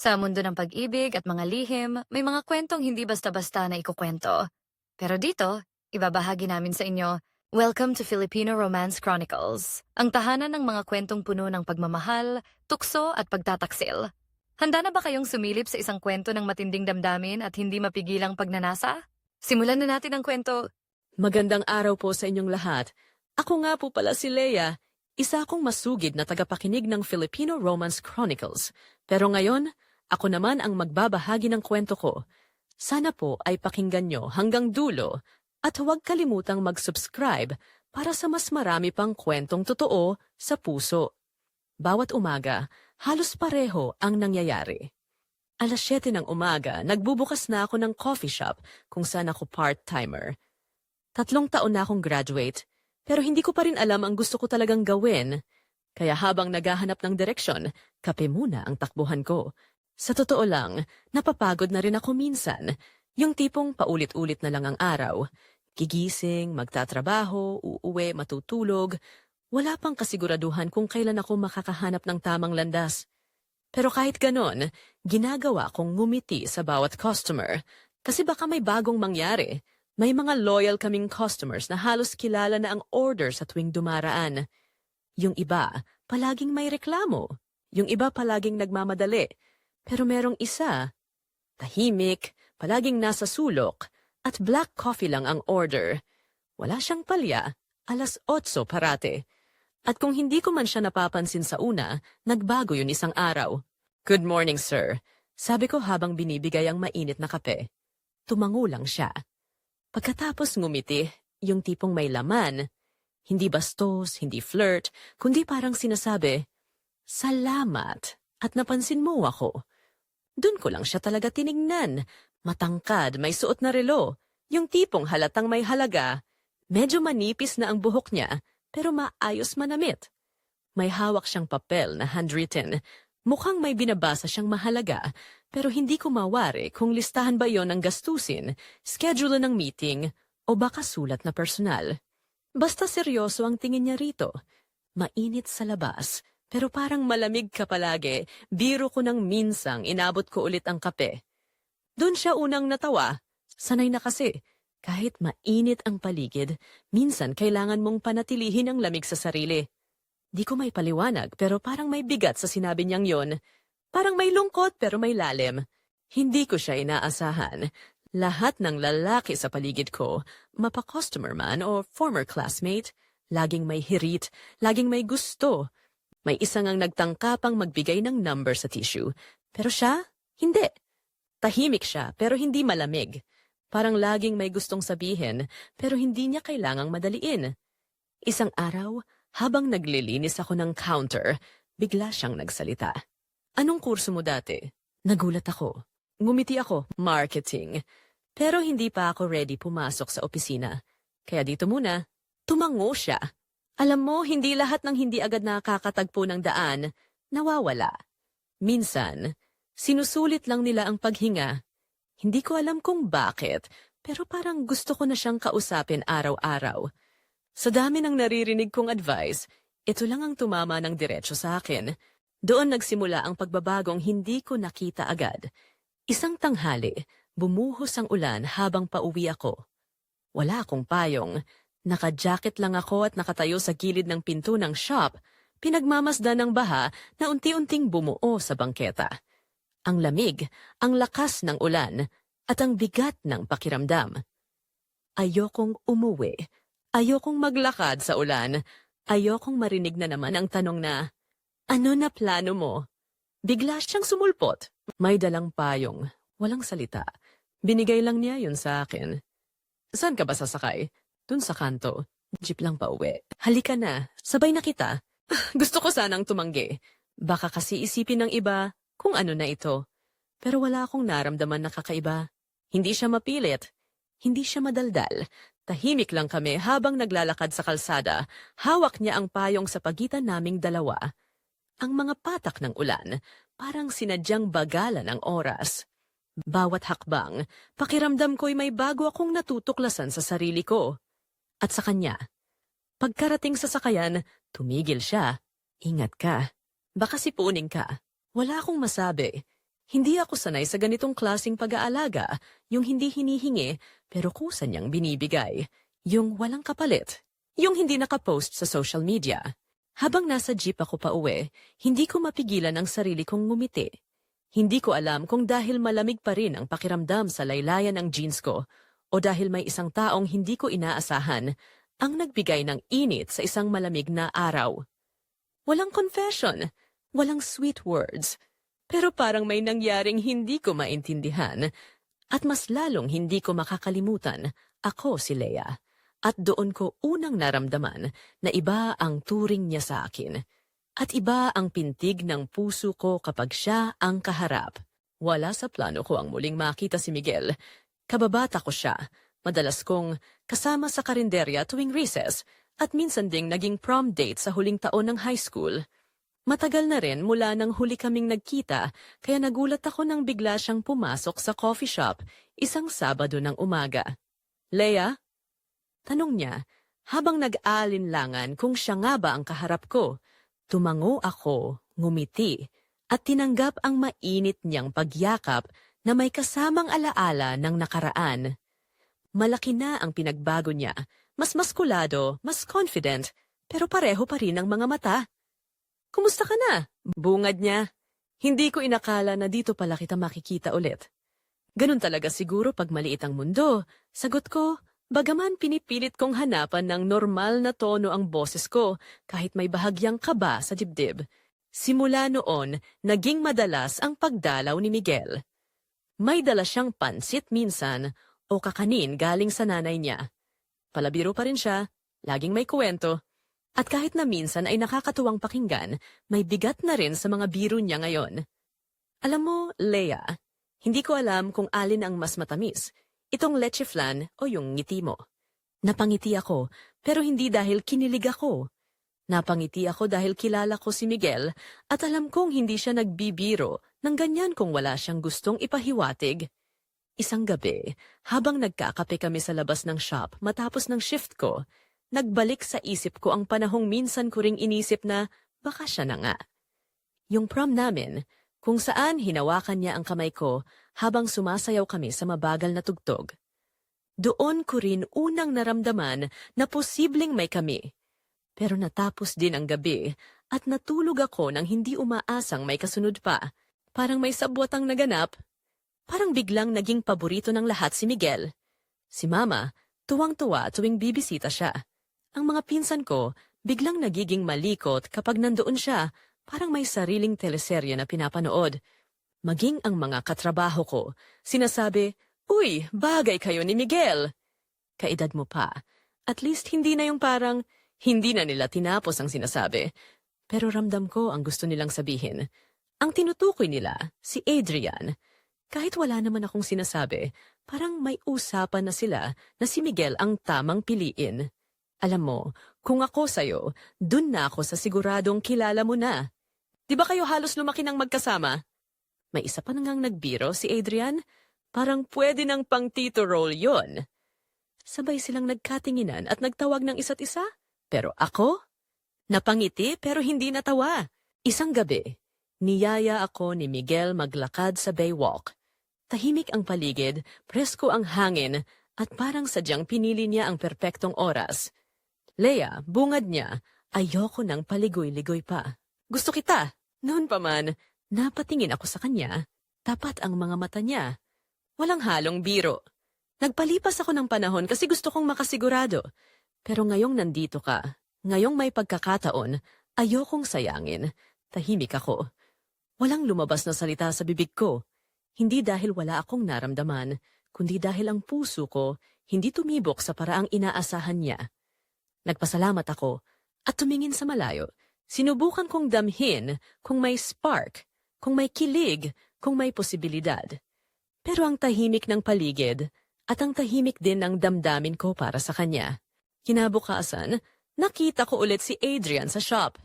Sa mundo ng pag-ibig at mga lihim, may mga kwentong hindi basta-basta na ikukwento. Pero dito, ibabahagi namin sa inyo, Welcome to Filipino Romance Chronicles, ang tahanan ng mga kwentong puno ng pagmamahal, tukso at pagtataksil. Handa na ba kayong sumilip sa isang kwento ng matinding damdamin at hindi mapigilang pagnanasa? Simulan na natin ang kwento. Magandang araw po sa inyong lahat. Ako nga po pala si Leia, isa akong masugid na tagapakinig ng Filipino Romance Chronicles. Pero ngayon, ako naman ang magbabahagi ng kwento ko. Sana po ay pakinggan nyo hanggang dulo at huwag kalimutang mag-subscribe para sa mas marami pang kwentong totoo sa puso. Bawat umaga, halos pareho ang nangyayari. Alas 7 ng umaga, nagbubukas na ako ng coffee shop kung saan ako part-timer. Tatlong taon na akong graduate, pero hindi ko pa rin alam ang gusto ko talagang gawin. Kaya habang naghahanap ng direksyon, kape muna ang takbuhan ko. Sa totoo lang, napapagod na rin ako minsan. Yung tipong paulit-ulit na lang ang araw. Gigising, magtatrabaho, uuwi, matutulog. Wala pang kasiguraduhan kung kailan ako makakahanap ng tamang landas. Pero kahit ganon, ginagawa kong ngumiti sa bawat customer. Kasi baka may bagong mangyari. May mga loyal kaming customers na halos kilala na ang order sa tuwing dumaraan. Yung iba, palaging may reklamo. Yung iba palaging nagmamadali. Pero merong isa, tahimik, palaging nasa sulok, at black coffee lang ang order. Wala siyang palya, alas 8 parate. At kung hindi ko man siya napapansin sa una, nagbago yun isang araw. Good morning, sir. Sabi ko habang binibigay ang mainit na kape. Tumango lang siya. Pagkatapos ngumiti, yung tipong may laman. Hindi bastos, hindi flirt, kundi parang sinasabi, Salamat at napansin mo ako. Doon ko lang siya talaga tiningnan. Matangkad, may suot na relo. Yung tipong halatang may halaga. Medyo manipis na ang buhok niya, pero maayos manamit. May hawak siyang papel na handwritten. Mukhang may binabasa siyang mahalaga, pero hindi ko mawari kung listahan ba yon ng gastusin, schedule ng meeting, o baka sulat na personal. Basta seryoso ang tingin niya rito. Mainit sa labas, pero parang malamig ka palagi. Biro ko nang minsang inabot ko ulit ang kape. Doon siya unang natawa. Sanay na kasi. Kahit mainit ang paligid, minsan kailangan mong panatilihin ang lamig sa sarili. Di ko may paliwanag pero parang may bigat sa sinabi niyang yon. Parang may lungkot pero may lalim. Hindi ko siya inaasahan. Lahat ng lalaki sa paligid ko, mapa-customer man o former classmate, laging may hirit, laging may gusto. May isang ang nagtangkapang magbigay ng number sa tissue. Pero siya, hindi. Tahimik siya pero hindi malamig. Parang laging may gustong sabihin pero hindi niya kailangang madaliin. Isang araw, habang naglilinis ako ng counter, bigla siyang nagsalita. Anong kurso mo dati? Nagulat ako. Ngumiti ako, marketing. Pero hindi pa ako ready pumasok sa opisina. Kaya dito muna, tumango siya. Alam mo, hindi lahat ng hindi agad nakakatagpo ng daan, nawawala. Minsan, sinusulit lang nila ang paghinga. Hindi ko alam kung bakit, pero parang gusto ko na siyang kausapin araw-araw. Sa dami ng naririnig kong advice, ito lang ang tumama ng diretsyo sa akin. Doon nagsimula ang pagbabagong hindi ko nakita agad. Isang tanghali, bumuhos ang ulan habang pauwi ako. Wala akong payong. Naka-jacket lang ako at nakatayo sa gilid ng pinto ng shop, pinagmamasdan ng baha na unti-unting bumuo sa bangketa. Ang lamig, ang lakas ng ulan, at ang bigat ng pakiramdam. Ayokong umuwi. Ayokong maglakad sa ulan. Ayokong marinig na naman ang tanong na, Ano na plano mo? Bigla siyang sumulpot. May dalang payong. Walang salita. Binigay lang niya yun sa akin. Saan ka ba sasakay? Dun sa kanto. Jeep lang pa uwi. Halika na. Sabay na kita. Gusto ko sanang tumanggi. Baka kasi isipin ng iba kung ano na ito. Pero wala akong naramdaman na kakaiba. Hindi siya mapilit. Hindi siya madaldal. Tahimik lang kami habang naglalakad sa kalsada. Hawak niya ang payong sa pagitan naming dalawa. Ang mga patak ng ulan, parang sinadyang bagalan ang oras. Bawat hakbang, pakiramdam ko'y may bago akong natutuklasan sa sarili ko. At sa kanya. Pagkarating sa sakayan, tumigil siya. Ingat ka. Baka sipunin ka. Wala akong masabi. Hindi ako sanay sa ganitong klasing pag-aalaga, yung hindi hinihingi pero kusa niyang binibigay. Yung walang kapalit. Yung hindi nakapost sa social media. Habang nasa jeep ako pa uwi, hindi ko mapigilan ang sarili kong ngumiti. Hindi ko alam kung dahil malamig pa rin ang pakiramdam sa laylayan ng jeans ko o dahil may isang taong hindi ko inaasahan ang nagbigay ng init sa isang malamig na araw. Walang confession, walang sweet words, pero parang may nangyaring hindi ko maintindihan at mas lalong hindi ko makakalimutan ako si Leia. At doon ko unang naramdaman na iba ang turing niya sa akin. At iba ang pintig ng puso ko kapag siya ang kaharap. Wala sa plano ko ang muling makita si Miguel. Kababata ko siya. Madalas kong kasama sa karinderya tuwing recess at minsan ding naging prom date sa huling taon ng high school. Matagal na rin mula nang huli kaming nagkita kaya nagulat ako nang bigla siyang pumasok sa coffee shop isang Sabado ng umaga. Leia? Tanong niya, habang nag-aalinlangan kung siya nga ba ang kaharap ko. Tumango ako, ngumiti, at tinanggap ang mainit niyang pagyakap na may kasamang alaala ng nakaraan. Malaki na ang pinagbago niya, mas maskulado, mas confident, pero pareho pa rin ang mga mata. Kumusta ka na? Bungad niya. Hindi ko inakala na dito pala kita makikita ulit. Ganun talaga siguro pag maliit ang mundo. Sagot ko, bagaman pinipilit kong hanapan ng normal na tono ang boses ko kahit may bahagyang kaba sa dibdib. Simula noon, naging madalas ang pagdalaw ni Miguel. May dala siyang pansit minsan o kakanin galing sa nanay niya. Palabiro pa rin siya, laging may kwento, at kahit na minsan ay nakakatuwang pakinggan, may bigat na rin sa mga biro niya ngayon. Alam mo, Leia, hindi ko alam kung alin ang mas matamis, itong leche flan o yung ngiti mo. Napangiti ako, pero hindi dahil kinilig ako. Napangiti ako dahil kilala ko si Miguel at alam kong hindi siya nagbibiro ng ganyan kung wala siyang gustong ipahiwatig. Isang gabi, habang nagkakape kami sa labas ng shop matapos ng shift ko, nagbalik sa isip ko ang panahong minsan ko ring inisip na baka siya na nga. Yung prom namin, kung saan hinawakan niya ang kamay ko habang sumasayaw kami sa mabagal na tugtog. Doon ko rin unang naramdaman na posibleng may kami. Pero natapos din ang gabi at natulog ako nang hindi umaasang may kasunod pa. Parang may sabwatang naganap. Parang biglang naging paborito ng lahat si Miguel. Si Mama, tuwang-tuwa tuwing bibisita siya. Ang mga pinsan ko, biglang nagiging malikot kapag nandoon siya, parang may sariling teleserye na pinapanood. Maging ang mga katrabaho ko, sinasabi, Uy, bagay kayo ni Miguel. Kaedad mo pa. At least hindi na yung parang, hindi na nila tinapos ang sinasabi. Pero ramdam ko ang gusto nilang sabihin. Ang tinutukoy nila, si Adrian. Kahit wala naman akong sinasabi, parang may usapan na sila na si Miguel ang tamang piliin. Alam mo, kung ako sa'yo, dun na ako sa siguradong kilala mo na. Di ba kayo halos lumaki ng magkasama? May isa pa nangang nagbiro si Adrian. Parang pwede ng pang tito role yon. Sabay silang nagkatinginan at nagtawag ng isa't isa. Pero ako? Napangiti pero hindi natawa. Isang gabi, niyaya ako ni Miguel maglakad sa Baywalk. Tahimik ang paligid, presko ang hangin, at parang sadyang pinili niya ang perpektong oras. Leia, bungad niya, ayoko ng paligoy-ligoy pa. Gusto kita. Noon pa man, napatingin ako sa kanya. Tapat ang mga mata niya. Walang halong biro. Nagpalipas ako ng panahon kasi gusto kong makasigurado. Pero ngayong nandito ka, ngayong may pagkakataon, ayokong sayangin. Tahimik ako. Walang lumabas na salita sa bibig ko. Hindi dahil wala akong naramdaman, kundi dahil ang puso ko hindi tumibok sa paraang inaasahan niya. Nagpasalamat ako at tumingin sa malayo. Sinubukan kong damhin kung may spark, kung may kilig, kung may posibilidad. Pero ang tahimik ng paligid at ang tahimik din ng damdamin ko para sa kanya. Kinabukasan, nakita ko ulit si Adrian sa shop.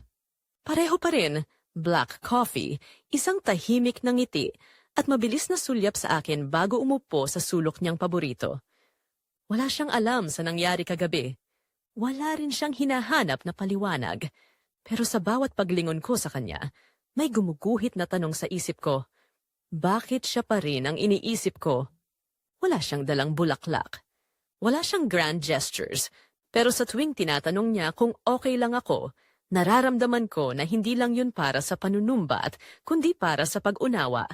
Pareho pa rin, black coffee, isang tahimik na ngiti at mabilis na sulyap sa akin bago umupo sa sulok niyang paborito. Wala siyang alam sa nangyari kagabi. Wala rin siyang hinahanap na paliwanag. Pero sa bawat paglingon ko sa kanya, may gumuguhit na tanong sa isip ko. Bakit siya pa rin ang iniisip ko? Wala siyang dalang bulaklak. Wala siyang grand gestures. Pero sa tuwing tinatanong niya kung okay lang ako, nararamdaman ko na hindi lang yun para sa panunumbat, kundi para sa pag-unawa.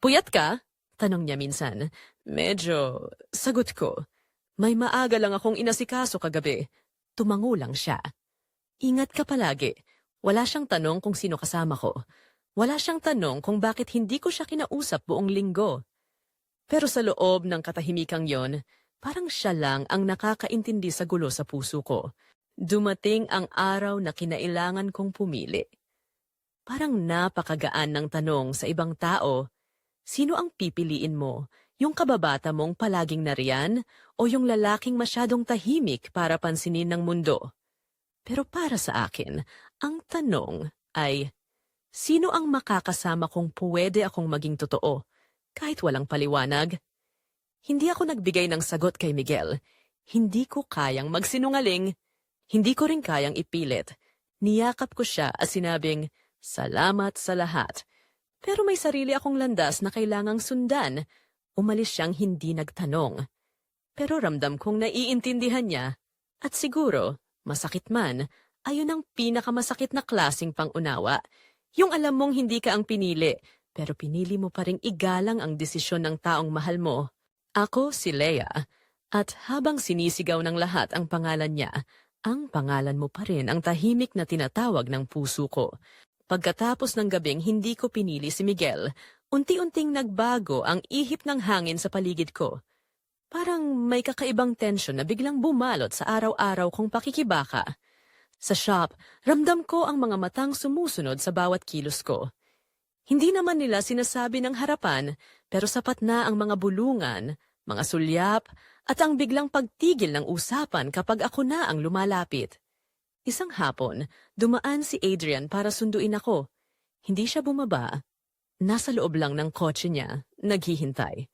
Puyat ka? Tanong niya minsan. Medyo, sagot ko. May maaga lang akong inasikaso kagabi. Tumango lang siya. Ingat ka palagi. Wala siyang tanong kung sino kasama ko. Wala siyang tanong kung bakit hindi ko siya kinausap buong linggo. Pero sa loob ng katahimikang yon, parang siya lang ang nakakaintindi sa gulo sa puso ko. Dumating ang araw na kinailangan kong pumili. Parang napakagaan ng tanong sa ibang tao, sino ang pipiliin mo? Yung kababata mong palaging nariyan o yung lalaking masyadong tahimik para pansinin ng mundo? Pero para sa akin, ang tanong ay, sino ang makakasama kung pwede akong maging totoo, kahit walang paliwanag? Hindi ako nagbigay ng sagot kay Miguel. Hindi ko kayang magsinungaling. Hindi ko rin kayang ipilit. Niyakap ko siya at sinabing, salamat sa lahat. Pero may sarili akong landas na kailangang sundan. Umalis siyang hindi nagtanong. Pero ramdam kong naiintindihan niya. At siguro, masakit man, ayun ang pinakamasakit na klasing pangunawa. Yung alam mong hindi ka ang pinili, pero pinili mo pa ring igalang ang desisyon ng taong mahal mo. Ako si Leia, at habang sinisigaw ng lahat ang pangalan niya, ang pangalan mo pa rin ang tahimik na tinatawag ng puso ko. Pagkatapos ng gabing hindi ko pinili si Miguel, unti-unting nagbago ang ihip ng hangin sa paligid ko. Parang may kakaibang tensyon na biglang bumalot sa araw-araw kong pakikibaka. Sa shop, ramdam ko ang mga matang sumusunod sa bawat kilos ko. Hindi naman nila sinasabi ng harapan, pero sapat na ang mga bulungan, mga sulyap, at ang biglang pagtigil ng usapan kapag ako na ang lumalapit. Isang hapon, dumaan si Adrian para sunduin ako. Hindi siya bumaba. Nasa loob lang ng kotse niya, naghihintay.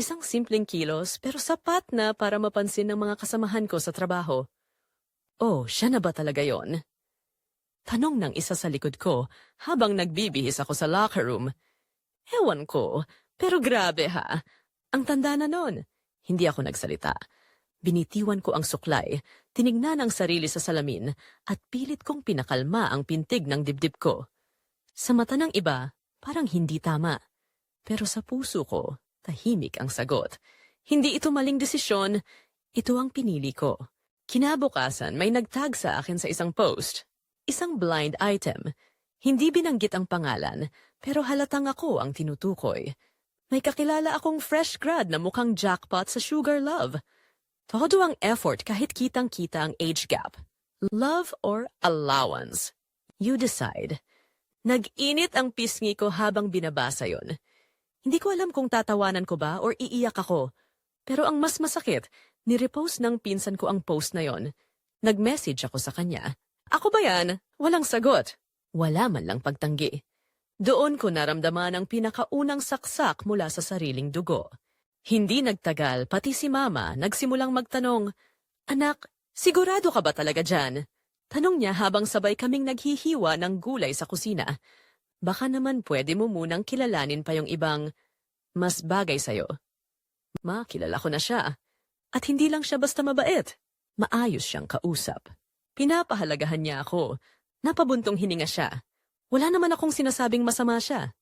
Isang simpleng kilos pero sapat na para mapansin ng mga kasamahan ko sa trabaho. Oh, siya na ba talaga yon? Tanong ng isa sa likod ko habang nagbibihis ako sa locker room. Ewan ko, pero grabe ha. Ang tanda na nun. Hindi ako nagsalita. Binitiwan ko ang suklay, tinignan ang sarili sa salamin, at pilit kong pinakalma ang pintig ng dibdib ko. Sa mata ng iba, parang hindi tama. Pero sa puso ko, tahimik ang sagot. Hindi ito maling desisyon, ito ang pinili ko. Kinabukasan, may nagtag sa akin sa isang post. Isang blind item. Hindi binanggit ang pangalan, pero halatang ako ang tinutukoy. May kakilala akong fresh grad na mukhang jackpot sa Sugar Love. Todo ang effort kahit kitang-kita ang age gap. Love or allowance? You decide. Nag-init ang pisngi ko habang binabasa yon. Hindi ko alam kung tatawanan ko ba or iiyak ako. Pero ang mas masakit, nirepost ng pinsan ko ang post na yon. Nag-message ako sa kanya. Ako ba yan? Walang sagot. Wala man lang pagtanggi. Doon ko naramdaman ang pinakaunang saksak mula sa sariling dugo. Hindi nagtagal, pati si Mama nagsimulang magtanong, Anak, sigurado ka ba talaga dyan? Tanong niya habang sabay kaming naghihiwa ng gulay sa kusina. Baka naman pwede mo munang kilalanin pa yung ibang mas bagay sa'yo. Ma, kilala ko na siya. At hindi lang siya basta mabait. Maayos siyang kausap. Pinapahalagahan niya ako. Napabuntong hininga siya. Wala naman akong sinasabing masama siya.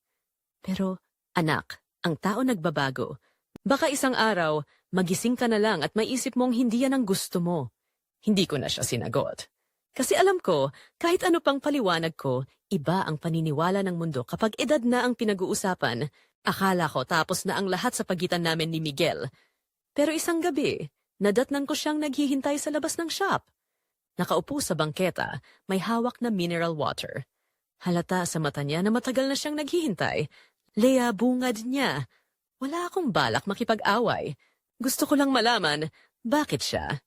Pero, anak, ang tao nagbabago. Baka isang araw, magising ka na lang at maisip mong hindi yan ang gusto mo. Hindi ko na siya sinagot. Kasi alam ko, kahit ano pang paliwanag ko, iba ang paniniwala ng mundo kapag edad na ang pinag-uusapan. Akala ko tapos na ang lahat sa pagitan namin ni Miguel. Pero isang gabi, nadatnan ko siyang naghihintay sa labas ng shop. Nakaupo sa bangketa, may hawak na mineral water. Halata sa mata niya na matagal na siyang naghihintay. Lea, bungad niya. Wala akong balak makipag-away. Gusto ko lang malaman, bakit siya?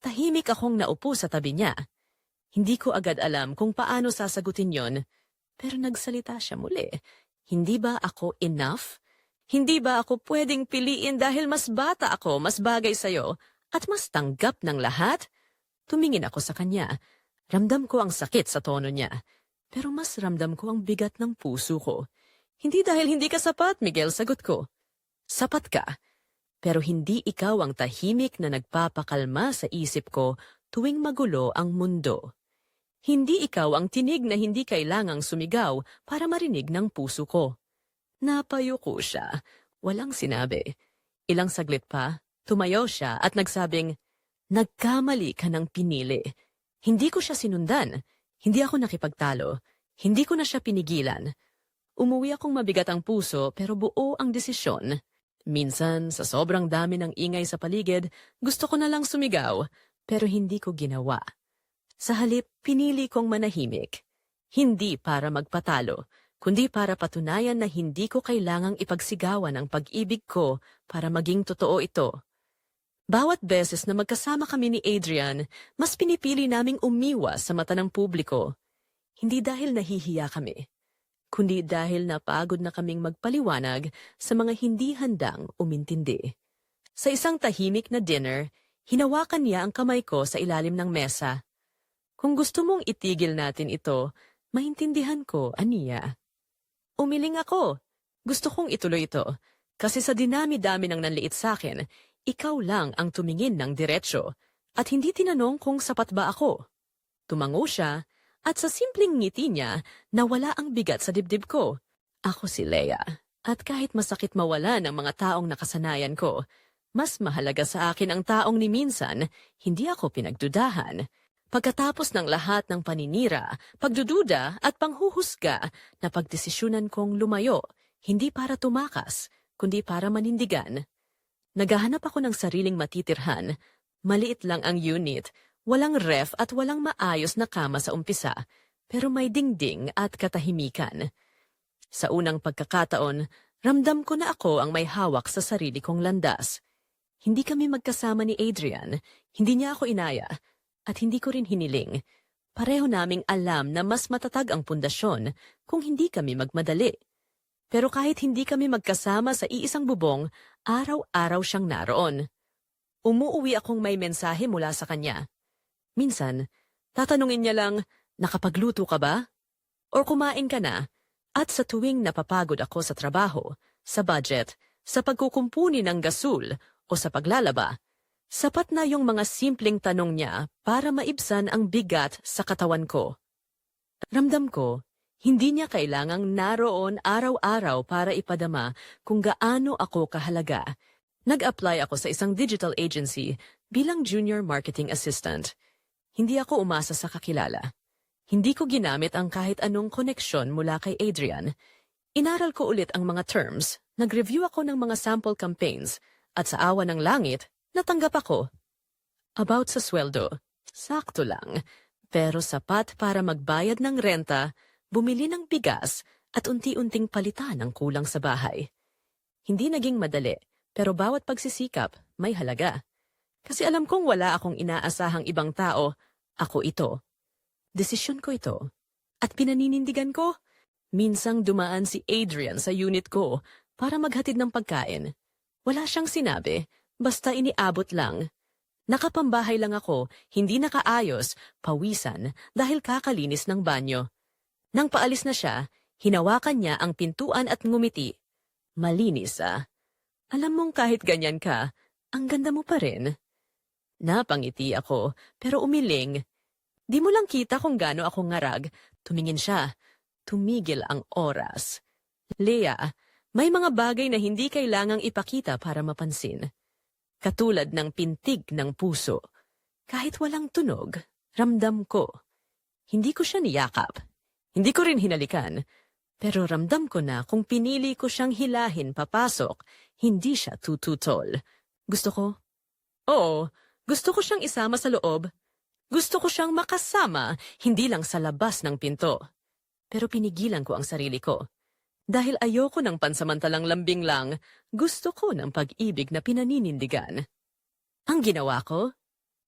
Tahimik akong naupo sa tabi niya. Hindi ko agad alam kung paano sasagutin yon, pero nagsalita siya muli. Hindi ba ako enough? Hindi ba ako pwedeng piliin dahil mas bata ako, mas bagay sa'yo, at mas tanggap ng lahat? Tumingin ako sa kanya. Ramdam ko ang sakit sa tono niya. Pero mas ramdam ko ang bigat ng puso ko. Hindi dahil hindi ka sapat, Miguel, sagot ko. Sapat ka. Pero hindi ikaw ang tahimik na nagpapakalma sa isip ko tuwing magulo ang mundo. Hindi ikaw ang tinig na hindi kailangang sumigaw para marinig ng puso ko. Napayo ko siya. Walang sinabi. Ilang saglit pa, tumayo siya at nagsabing, Nagkamali ka ng pinili. Hindi ko siya sinundan. Hindi ako nakipagtalo. Hindi ko na siya pinigilan. Umuwi akong mabigat ang puso pero buo ang desisyon. Minsan, sa sobrang dami ng ingay sa paligid, gusto ko na lang sumigaw, pero hindi ko ginawa. Sa halip, pinili kong manahimik. Hindi para magpatalo, kundi para patunayan na hindi ko kailangang ipagsigawan ang pag-ibig ko para maging totoo ito. Bawat beses na magkasama kami ni Adrian, mas pinipili naming umiwas sa mata ng publiko. Hindi dahil nahihiya kami, kundi dahil napagod na kaming magpaliwanag sa mga hindi handang umintindi. Sa isang tahimik na dinner, hinawakan niya ang kamay ko sa ilalim ng mesa. Kung gusto mong itigil natin ito, maintindihan ko, Aniya. Umiling ako. Gusto kong ituloy ito. Kasi sa dinami-dami ng nanliit sa akin, ikaw lang ang tumingin ng diretsyo at hindi tinanong kung sapat ba ako. Tumango siya at sa simpleng ngiti niya, nawala ang bigat sa dibdib ko. Ako si Leia. At kahit masakit mawala ng mga taong nakasanayan ko, mas mahalaga sa akin ang taong ni minsan, hindi ako pinagdudahan. Pagkatapos ng lahat ng paninira, pagdududa at panghuhusga, napagdesisyunan kong lumayo, hindi para tumakas, kundi para manindigan. Naghahanap ako ng sariling matitirhan. Maliit lang ang unit, walang ref at walang maayos na kama sa umpisa, pero may dingding at katahimikan. Sa unang pagkakataon, ramdam ko na ako ang may hawak sa sarili kong landas. Hindi kami magkasama ni Adrian, hindi niya ako inaya, at hindi ko rin hiniling. Pareho naming alam na mas matatag ang pundasyon kung hindi kami magmadali. Pero kahit hindi kami magkasama sa iisang bubong, araw-araw siyang naroon. Umuuwi akong may mensahe mula sa kanya. Minsan, tatanungin niya lang, nakapagluto ka ba? Or kumain ka na? At sa tuwing napapagod ako sa trabaho, sa budget, sa pagkukumpuni ng gasul o sa paglalaba, sapat na yung mga simpleng tanong niya para maibsan ang bigat sa katawan ko. Ramdam ko, hindi niya kailangang naroon araw-araw para ipadama kung gaano ako kahalaga. Nag-apply ako sa isang digital agency bilang junior marketing assistant. Hindi ako umasa sa kakilala. Hindi ko ginamit ang kahit anong koneksyon mula kay Adrian. Inaral ko ulit ang mga terms, nag-review ako ng mga sample campaigns, at sa awa ng langit, natanggap ako. About sa sweldo, sakto lang, pero sapat para magbayad ng renta, bumili ng bigas, at unti-unting palitan ang kulang sa bahay. Hindi naging madali, pero bawat pagsisikap may halaga. Kasi alam kong wala akong inaasahang ibang tao, ako ito. Desisyon ko ito. At pinaninindigan ko. Minsang dumaan si Adrian sa unit ko para maghatid ng pagkain. Wala siyang sinabi, basta iniabot lang. Nakapambahay lang ako, hindi nakaayos, pawisan, dahil kakalinis ng banyo. Nang paalis na siya, hinawakan niya ang pintuan at ngumiti. Malinis ah. Alam mong kahit ganyan ka, ang ganda mo pa rin. Napangiti ako, pero umiling. Di mo lang kita kung gaano ako ngarag. Tumingin siya. Tumigil ang oras. Lea, may mga bagay na hindi kailangang ipakita para mapansin. Katulad ng pintig ng puso. Kahit walang tunog, ramdam ko. Hindi ko siya niyakap. Hindi ko rin hinalikan. Pero ramdam ko na kung pinili ko siyang hilahin papasok, hindi siya tututol. Gusto ko? Oo, gusto ko siyang isama sa loob. Gusto ko siyang makasama, hindi lang sa labas ng pinto. Pero pinigilan ko ang sarili ko. Dahil ayoko ng pansamantalang lambing lang, gusto ko ng pag-ibig na pinaninindigan. Ang ginawa ko?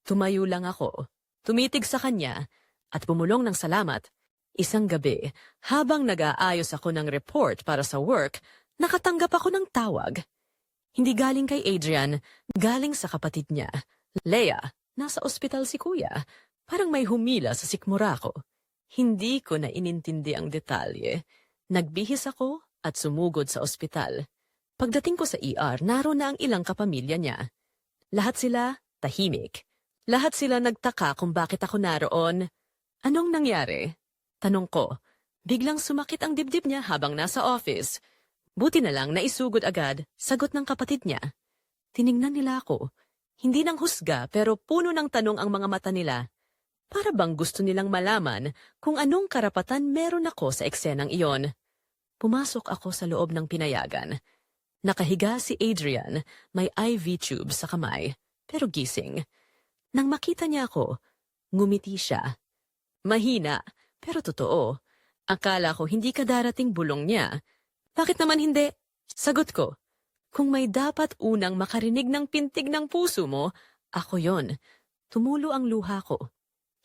Tumayo lang ako, tumitig sa kanya, at bumulong ng salamat. Isang gabi, habang nag-aayos ako ng report para sa work, nakatanggap ako ng tawag. Hindi galing kay Adrian, galing sa kapatid niya. Leia, nasa ospital si kuya. Parang may humila sa sikmura ko. Hindi ko na inintindi ang detalye. Nagbihis ako at sumugod sa ospital. Pagdating ko sa ER, naroon na ang ilang kapamilya niya. Lahat sila tahimik. Lahat sila nagtaka kung bakit ako naroon. Anong nangyari? Tanong ko. Biglang sumakit ang dibdib niya habang nasa office. Buti na lang naisugod agad, sagot ng kapatid niya. Tiningnan nila ako. Hindi nang husga pero puno ng tanong ang mga mata nila. Para bang gusto nilang malaman kung anong karapatan meron ako sa eksenang iyon. Pumasok ako sa loob ng pinayagan. Nakahiga si Adrian, may IV tube sa kamay, pero gising. Nang makita niya ako, ngumiti siya. Mahina, pero totoo. Akala ko hindi ka darating bulong niya. Bakit naman hindi? Sagot ko. Kung may dapat unang makarinig ng pintig ng puso mo, ako yon. Tumulo ang luha ko.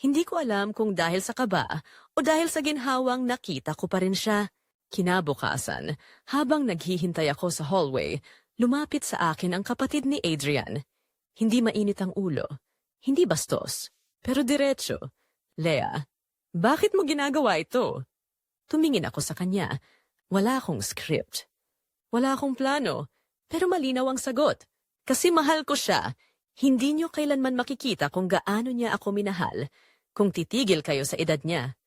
Hindi ko alam kung dahil sa kaba o dahil sa ginhawang nakita ko pa rin siya. Kinabukasan, habang naghihintay ako sa hallway, lumapit sa akin ang kapatid ni Adrian. Hindi mainit ang ulo, hindi bastos, pero diretso. Lea, bakit mo ginagawa ito? Tumingin ako sa kanya. Wala akong script. Wala akong plano, pero malinaw ang sagot. Kasi mahal ko siya. Hindi niyo kailanman makikita kung gaano niya ako minahal, kung titigil kayo sa edad niya.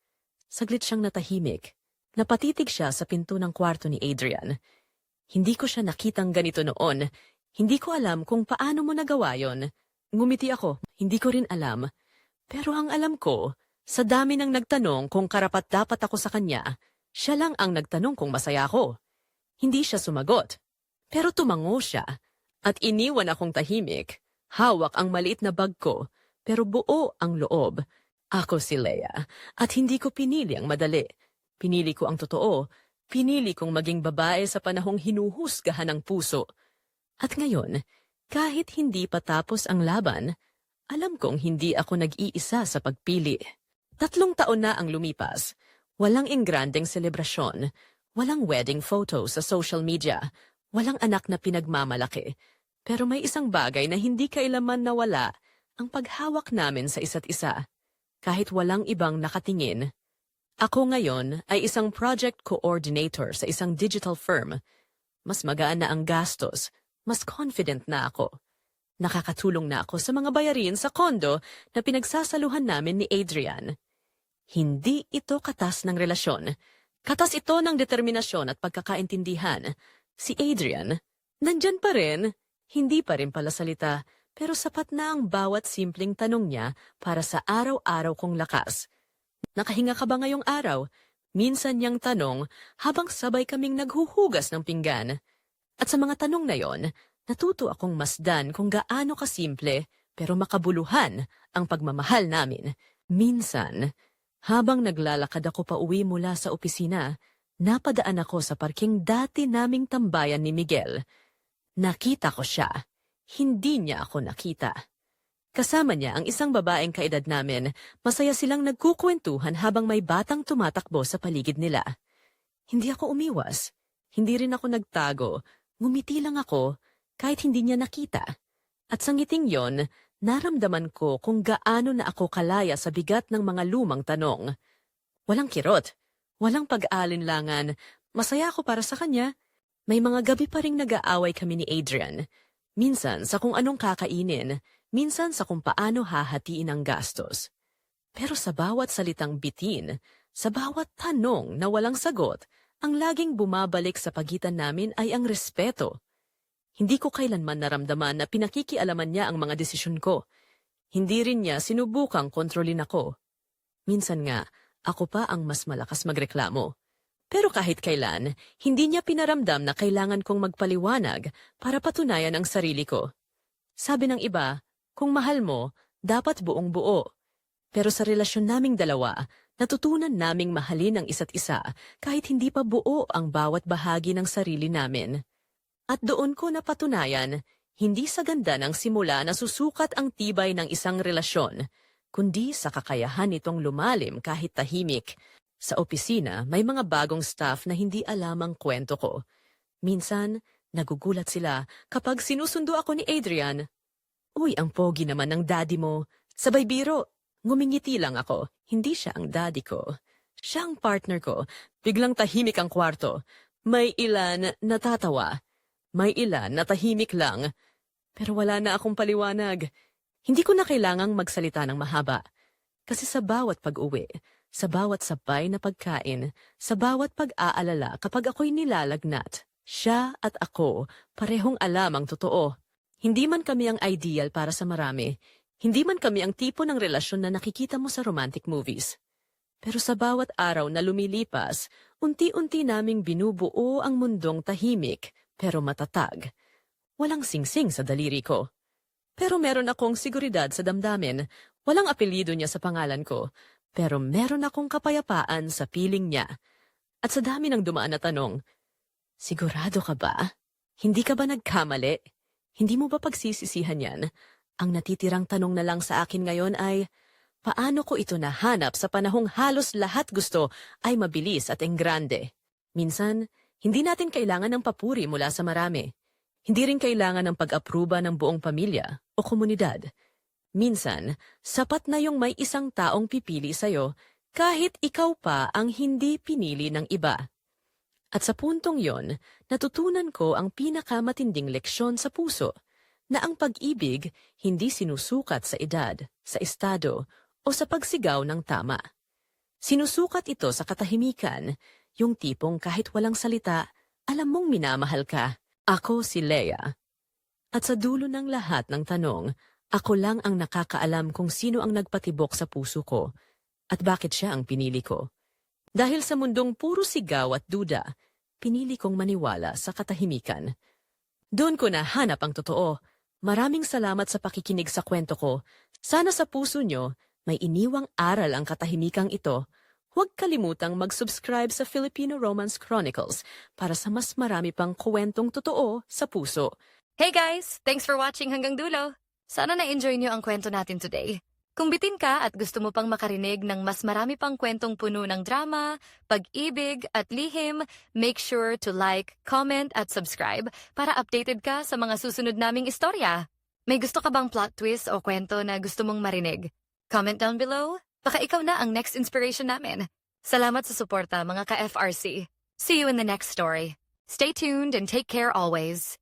Saglit siyang natahimik. Napatitig siya sa pinto ng kwarto ni Adrian. Hindi ko siya nakitang ganito noon. Hindi ko alam kung paano mo nagawa yon. Ngumiti ako, hindi ko rin alam. Pero ang alam ko, sa dami ng nagtanong kung karapat dapat ako sa kanya, siya lang ang nagtanong kung masaya ako. Hindi siya sumagot. Pero tumango siya. At iniwan akong tahimik. Hawak ang maliit na bag ko, pero buo ang loob. Ako si Leia, at hindi ko pinili ang madali. Pinili ko ang totoo. Pinili kong maging babae sa panahong hinuhusgahan ng puso. At ngayon, kahit hindi pa tapos ang laban, alam kong hindi ako nag-iisa sa pagpili. Tatlong taon na ang lumipas. Walang ingrandeng selebrasyon. Walang wedding photo sa social media. Walang anak na pinagmamalaki. Pero may isang bagay na hindi kailaman nawala ang paghawak namin sa isa't isa. Kahit walang ibang nakatingin. Ako ngayon ay isang project coordinator sa isang digital firm. Mas magaan na ang gastos, mas confident na ako. Nakakatulong na ako sa mga bayarin sa kondo na pinagsasaluhan namin ni Adrian. Hindi ito katas ng relasyon. Katas ito ng determinasyon at pagkakaintindihan. Si Adrian, nandyan pa rin. Hindi pa rin pala salita, pero sapat na ang bawat simpleng tanong niya para sa araw-araw kong lakas. Nakahinga ka ba ngayong araw? Minsan niyang tanong habang sabay kaming naghuhugas ng pinggan. At sa mga tanong na yon, natuto akong masdan kung gaano kasimple pero makabuluhan ang pagmamahal namin. Minsan, habang naglalakad ako pa uwi mula sa opisina, napadaan ako sa parking dati naming tambayan ni Miguel. Nakita ko siya. Hindi niya ako nakita. Kasama niya ang isang babaeng kaedad namin, masaya silang nagkukwentuhan habang may batang tumatakbo sa paligid nila. Hindi ako umiwas. Hindi rin ako nagtago. Ngumiti lang ako kahit hindi niya nakita. At sa ngiting yon, naramdaman ko kung gaano na ako kalaya sa bigat ng mga lumang tanong. Walang kirot, walang pag-aalinlangan, masaya ako para sa kanya. May mga gabi pa ring nag-aaway kami ni Adrian. Minsan sa kung anong kakainin, minsan sa kung paano hahatiin ang gastos. Pero sa bawat salitang bitin, sa bawat tanong na walang sagot, ang laging bumabalik sa pagitan namin ay ang respeto. Hindi ko kailanman naramdaman na pinakikialaman niya ang mga desisyon ko. Hindi rin niya sinubukang kontrolin ako. Minsan nga, ako pa ang mas malakas magreklamo. Pero kahit kailan, hindi niya pinaramdam na kailangan kong magpaliwanag para patunayan ang sarili ko. Sabi ng iba, kung mahal mo, dapat buong buo. Pero sa relasyon naming dalawa, natutunan naming mahalin ang isa't isa kahit hindi pa buo ang bawat bahagi ng sarili namin. At doon ko napatunayan, hindi sa ganda ng simula na susukat ang tibay ng isang relasyon, kundi sa kakayahan nitong lumalim kahit tahimik. Sa opisina, may mga bagong staff na hindi alam ang kwento ko. Minsan, nagugulat sila kapag sinusundo ako ni Adrian. Uy, ang pogi naman ng daddy mo. Sabay biro, ngumingiti lang ako. Hindi siya ang daddy ko. Siya ang partner ko. Biglang tahimik ang kwarto. May ilan natatawa. May ilan natahimik lang. Pero wala na akong paliwanag. Hindi ko na kailangang magsalita ng mahaba. Kasi sa bawat pag-uwi, sa bawat sabay na pagkain, sa bawat pag-aalala kapag ako'y nilalagnat, siya at ako parehong alam ang totoo. Hindi man kami ang ideal para sa marami. Hindi man kami ang tipo ng relasyon na nakikita mo sa romantic movies. Pero sa bawat araw na lumilipas, unti-unti naming binubuo ang mundong tahimik pero matatag. Walang singsing sa daliri ko. Pero meron akong seguridad sa damdamin. Walang apelyido niya sa pangalan ko. Pero meron akong kapayapaan sa piling niya. At sa dami ng dumaan na tanong, Sigurado ka ba? Hindi ka ba nagkamali? Hindi mo ba pagsisisihan yan? Ang natitirang tanong na lang sa akin ngayon ay, paano ko ito nahanap sa panahong halos lahat gusto ay mabilis at enggrande? Minsan, hindi natin kailangan ng papuri mula sa marami. Hindi rin kailangan ng pag-apruba ng buong pamilya o komunidad. Minsan, sapat na yung may isang taong pipili sa'yo kahit ikaw pa ang hindi pinili ng iba. At sa puntong yon, natutunan ko ang pinakamatinding leksyon sa puso, na ang pag-ibig hindi sinusukat sa edad, sa estado, o sa pagsigaw ng tama. Sinusukat ito sa katahimikan, yung tipong kahit walang salita, alam mong minamahal ka. Ako si Leia. At sa dulo ng lahat ng tanong, ako lang ang nakakaalam kung sino ang nagpatibok sa puso ko at bakit siya ang pinili ko. Dahil sa mundong puro sigaw at duda, pinili kong maniwala sa katahimikan. Doon ko nahanap ang totoo. Maraming salamat sa pakikinig sa kwento ko. Sana sa puso nyo, may iniwang aral ang katahimikang ito. Huwag kalimutang mag-subscribe sa Filipino Romance Chronicles para sa mas marami pang kwentong totoo sa puso. Hey guys! Thanks for watching hanggang dulo. Sana na-enjoy niyo ang kwento natin today. Kung bitin ka at gusto mo pang makarinig ng mas marami pang kwentong puno ng drama, pag-ibig at lihim, make sure to like, comment at subscribe para updated ka sa mga susunod naming istorya. May gusto ka bang plot twist o kwento na gusto mong marinig? Comment down below. Baka ikaw na ang next inspiration namin. Salamat sa suporta mga ka-FRC. See you in the next story. Stay tuned and take care always.